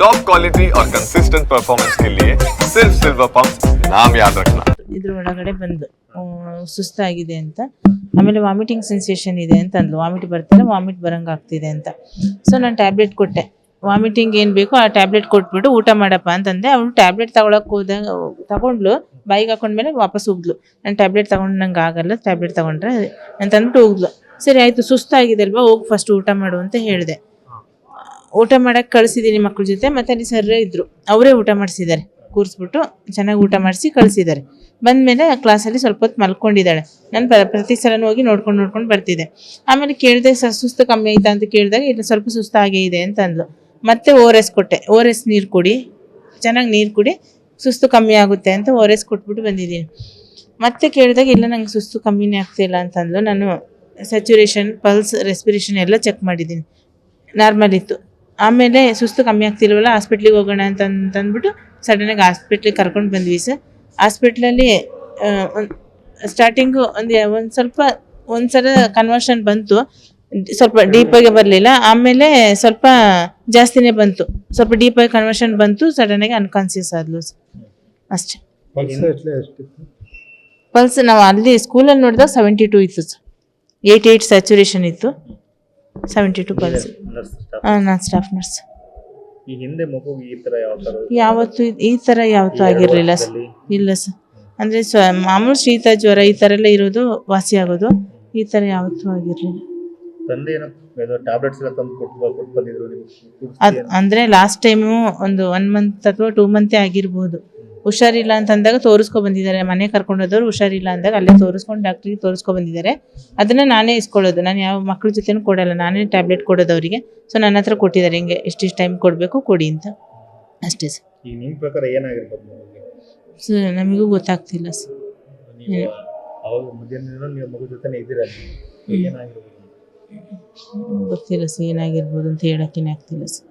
Top quality और consistent performance के लिए सिर्फ सिल्वर पंप नाम याद रखना ಇದ್ರ ಒಳಗಡೆ ಬಂದು ಆ, ಸುಸ್ತಾಗಿದೆ ಅಂತ ಆಮೇಲೆ ವಾಮಿಟಿಂಗ್ ಸೆನ್ಸೇಷನ್ ಇದೆ ಅಂತ ಅಂದ್ಲು ವಾಮಿಟ್ ಬರ್ತಿಲ್ಲ ವಾಮಿಟ್ ಬರಂಗ್ ಆಗ್ತಿದೆ ಅಂತ ಸೊ ನಾನು ಟ್ಯಾಬ್ಲೆಟ್ ಕೊಟ್ಟೆ ವಾಮಿಟಿಂಗ್ ಏನು ಬೇಕೋ ಆ ಟ್ಯಾಬ್ಲೆಟ್ ಕೊಟ್ಬಿಟ್ಟು ಊಟ ಮಾಡಪ್ಪ ಅಂತಂದೆ ಅವಳು ಟ್ಯಾಬ್ಲೆಟ್ ತಗೊಳಕ್ ಹೋದಾಗ ತಗೊಂಡ್ಲು ಬಾಯಿಗೆ ಹಾಕೊಂಡ್ಮೇಲೆ ವಾಪಸ್ ಹೋಗ್ಲು ನಾನು ಟ್ಯಾಬ್ಲೆಟ್ ತಗೊಂಡು ನಂಗೆ ಆಗಲ್ಲ ಟ್ಯಾಬ್ಲೆಟ್ ತಗೊಂಡ್ರೆ ಅಂತ ಅಂದ್ಬಿಟ್ಟು ಹೋಗ್ಲು ಸರಿ ಆಯಿತು ಸುಸ್ತಾಗಿದೆ ಅಲ್ವಾ ಹೋಗಿ ಫಸ್ಟ್ ಊಟ ಮಾಡು ಅಂತ ಹೇಳಿದೆ ಊಟ ಮಾಡೋಕ್ಕೆ ಕಳಿಸಿದ್ದೀನಿ ಮಕ್ಕಳ ಜೊತೆ, ಮತ್ತೆ ಅಲ್ಲಿ ಸರ್ ಇದ್ದರು ಅವರೇ ಊಟ ಮಾಡಿಸಿದ್ದಾರೆ. ಕೂರಿಸ್ಬಿಟ್ಟು ಚೆನ್ನಾಗಿ ಊಟ ಮಾಡಿಸಿ ಕಳಿಸಿದ್ದಾರೆ. ಬಂದಮೇಲೆ ಕ್ಲಾಸಲ್ಲಿ ಸ್ವಲ್ಪ ಹೊತ್ತು ಮಲ್ಕೊಂಡಿದ್ದಾಳೆ. ನಾನು ಪ್ರ, ಪ್ರತಿ ಸಲನೂ ಹೋಗಿ ನೋಡ್ಕೊಂಡು ನೋಡ್ಕೊಂಡು ಬರ್ತಿದ್ದೆ ಆಮೇಲೆ ಕೇಳಿದೆ ಸ ಸುಸ್ತು ಕಮ್ಮಿ ಆಯ್ತಾ? ಅಂತ ಕೇಳಿದಾಗ, ಇಲ್ಲ, ಸ್ವಲ್ಪ ಸುಸ್ತು ಆಗೇ ಇದೆ ಅಂತ ಅಂದ್ಲು. ಮತ್ತೆ ಓ ಆರ್ ಎಸ್ ಕೊಟ್ಟೆ. ಓ ಆರ್ ಎಸ್ ನೀರು ಕುಡಿ. ಚೆನ್ನಾಗಿ ನೀರು ಕುಡಿ. ಸುಸ್ತು ಕಮ್ಮಿ ಆಗುತ್ತೆ ಅಂತ ಓ ಆರ್ ಎಸ್ ಕೊಟ್ಬಿಟ್ಟು ಬಂದಿದ್ದೀನಿ. ಮತ್ತೆ ಕೇಳಿದಾಗ, ಇಲ್ಲ, ನಂಗೆ ಸುಸ್ತು ಕಮ್ಮಿನೇ ಆಗ್ತಿಲ್ಲ ಅಂತಂದ್ಲು ನಾನು ಸ್ಯಾಚುರೇಷನ್ ಪಲ್ಸ್ ರೆಸ್ಪಿರೇಷನ್ ಎಲ್ಲ ಚೆಕ್ ಮಾಡಿದ್ದೀನಿ. ನಾರ್ಮಲ್ ಇತ್ತು. ಆಮೇಲೆ ಸುಸ್ತು ಕಮ್ಮಿ ಆಗ್ತಿಲ್ವಲ್ಲ ಹಾಸ್ಪಿಟ್ಲಿಗೆ ಹೋಗೋಣ ಅಂತ ಅಂತಂದ್ಬಿಟ್ಟು ಸಡನ್ನಾಗಿ ಹಾಸ್ಪಿಟ್ಲಿಗೆ ಕರ್ಕೊಂಡು ಬಂದ್ವಿ ಸರ್ ಹಾಸ್ಪಿಟ್ಲಲ್ಲಿ ಸ್ಟಾರ್ಟಿಂಗು ಒಂದು ಒಂದು ಸ್ವಲ್ಪ ಒಂದು ಸಲ ಕನ್ವರ್ಷನ್ ಬಂತು. ಸ್ವಲ್ಪ ಡೀಪಾಗಿ ಬರಲಿಲ್ಲ. ಆಮೇಲೆ ಸ್ವಲ್ಪ ಜಾಸ್ತಿನೇ ಬಂತು. ಸ್ವಲ್ಪ ಡೀಪಾಗಿ ಕನ್ವರ್ಷನ್ ಬಂತು ಸಡನ್ನಾಗಿ ಅನ್ಕಾನ್ಸಿಯಸ್ ಆದ್ಲು ಸರ್ ಅಷ್ಟೇ. ಪಲ್ಸ್ ನಾವು ಅಲ್ಲಿ ಸ್ಕೂಲಲ್ಲಿ ನೋಡಿದಾಗ ಸೆವೆಂಟಿ ಟೂ ಇತ್ತು ಸರ್ ಏಯ್ಟಿ ಏಯ್ಟ್ ಸ್ಯಾಚುರೇಷನ್ ಇತ್ತು. ಸೆವೆಂಟಿ ಟು ಸ್ಟಾಫ್ ನಾನು ಸ್ಟಾಫ್ ನರ್ಸ್ ಈ ಹಿಂದೆ ಮಗುಗೆ ಈ ಯಾವ ತರ ಯಾವತ್ತು ಈ ಥರ ಯಾವತ್ತೂ ಆಗಿರಲಿಲ್ಲ ಸರ್ ಇಲ್ಲ ಸರ್ ಅಂದರೆ ಸ್ವ ಮಾಮೂಲು ಶೀತ ಜ್ವರ ಈ ಥರ ಎಲ್ಲ ಇರೋದು ವಾಸಿ ಆಗೋದು. ಈ ಥರ ಯಾವತ್ತೂ ಆಗಿರಲಿಲ್ಲ. ತಂದೆ ಏನೋ? ಏನೋ ಟ್ಯಾಬ್ಲೆಟ್ಸ್ ಎಲ್ಲ ತಂದು ಕೊಟ್ಟು ಕೊಟ್ಟು ಬಂದಿದ್ರು ನಿಮ್ಗೆ? ಅದು ಅಂದರೆ ಲಾಸ್ಟ್ ಟೈಮು ಒಂದು ಒನ್ ಮಂತ್ ಅಥವಾ ಟೂ ಮಂತೇ ಆಗಿರ್ಬೋದು. ಹುಷಾರಿಲ್ಲ ಅಂತ ಅಂದಾಗ ತೋರಿಸ್ಕೊ ಬಂದಿದ್ದಾರೆ. ಮನೆ ಕರ್ಕೊಂಡೋದವ್ರು ಹುಷಾರಿಲ್ಲ ಅಂದಾಗ ಅಲ್ಲೇ ತೋರಿಸ್ಕೊಂಡು ಡಾಕ್ಟ್ರಿಗೆ ತೋರಿಸ್ಕೊ ಬಂದಿದ್ದಾರೆ. ಅದನ್ನು ನಾನೇ ಇಸ್ಕೊಳ್ಳೋದು. ನಾನು ಯಾವ ಮಕ್ಳ ಜೊತೆನೂ ಕೊಡಲ್ಲ. ನಾನೇ ಟ್ಯಾಬ್ಲೆಟ್ ಕೊಡೋದು ಅವರಿಗೆ. ಸೊ ನನ್ನ ಹತ್ರ ಕೊಟ್ಟಿದ್ದಾರೆ. ಹಿಂಗೆ ಇಷ್ಟಿಷ್ಟು ಟೈಮ್ ಕೊಡಬೇಕು ಕೊಡಿ ಅಂತ. ಅಷ್ಟೇ ಸರ್ ನಿಮ್ಮ ಪ್ರಕಾರ ಏನಾಗಿರ್ಬೋದು ಸರ್ ಸೊ ನಮಗೂ ಗೊತ್ತಾಗ್ತಿಲ್ಲ ಸರ್ ನೀವು ಅವಾಗ ಮಧ್ಯಾಹ್ನ ನೀವು ಮಗು ಜೊತೆನೆ ಇದ್ದೀರಾ? ನೀವು ಏನಾಗಿರ್ಬೋದು ಗೊತ್ತಿಲ್ಲ ಸರ್ ಏನಾಗಿರ್ಬೋದು ಅಂತ ಹೇಳಕ್ಕೆ ಆಗ್ತಿಲ್ಲ ಸರ್